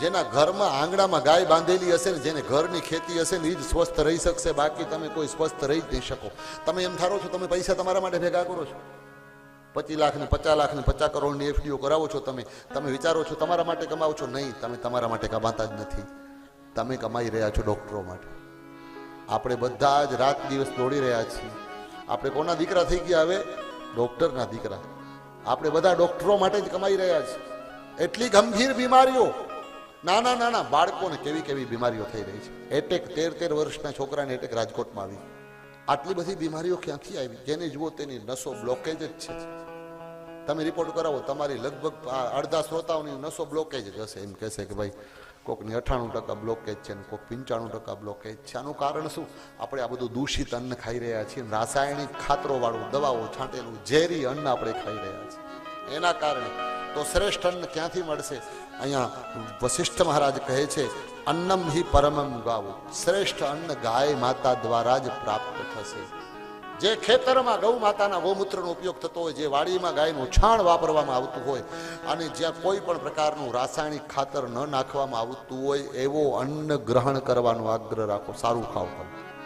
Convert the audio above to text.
જેના ઘરમાં આંગણામાં ગાય બાંધેલી હશે ને જેને ઘરની ખેતી હશે ને એ જ સ્વસ્થ રહી શકશે. બાકી તમે કોઈ સ્વસ્થ રહી જ નહીં શકો. તમે એમ ધારો છો તમે પૈસા તમારા માટે ભેગા કરો છો. પચીસ લાખ ને પચાસ લાખ ને પચાસ કરોડની એફડીઓ કરાવો છો તમે. તમે વિચારો છો તમારા માટે કમાવો છો? નહીં, તમે તમારા માટે કમાતા જ નથી. તમે કમાઈ રહ્યા છો ડૉક્ટરો માટે. આપણે બધા જ રાત દિવસ દોડી રહ્યા છીએ. આપણે કોના દીકરા થઈ ગયા હવે? ડૉક્ટરના દીકરા. આપણે બધા ડોક્ટરો માટે જ કમાઈ રહ્યા છીએ. એટલી ગંભીર બીમારીઓ નાના નાના બાળકોને કેવી કેવી બીમારીઓ થઈ રહી છે? એટેક તેર તેર વર્ષના છોકરાને એટેક રાજકોટમાં આવી. આટલી બધી બીમારીઓ ક્યાંથી આવી? જેને જુઓ તેની નસો બ્લોકેજ જ છે. તમે રિપોર્ટ કરાવો, તમારી લગભગ અડધા શ્રોતાઓની નસો બ્લોકેજ જ હશે. એમ કહેશે કે ભાઈ, કોકની અઠાણું ટકા બ્લોકેજ છે ને કોક પંચાણું ટકા બ્લોકેજ છે. આનું કારણ શું? આપણે આ બધું દૂષિત અન્ન ખાઈ રહ્યા છીએ. રાસાયણિક ખાતરોવાળું દવાઓ, છાંટેલું ઝેરી અન્ન આપણે ખાઈ રહ્યા છીએ. એના કારણે તો શ્રેષ્ઠ અન્ન ક્યાંથી મળશે? અહીંયા વશિષ્ઠ મહારાજ કહે છે, અન્નમ હિ પરમમ ગાવો. શ્રેષ્ઠ અન્ન ગાય માતા દ્વારા જ પ્રાપ્ત થશે. જે ખેતરમાં ગૌ માતાના ગૌમૂત્રનો ઉપયોગ થતો હોય, જે વાડીમાં ગાયનું છાણ વાપરવામાં આવતું હોય, અને જ્યાં કોઈ પણ પ્રકારનું રાસાયણિક ખાતર ન નાખવામાં આવતું હોય, એવો અન્ન ગ્રહણ કરવાનો આગ્રહ રાખો. સારું ખાવ તમે.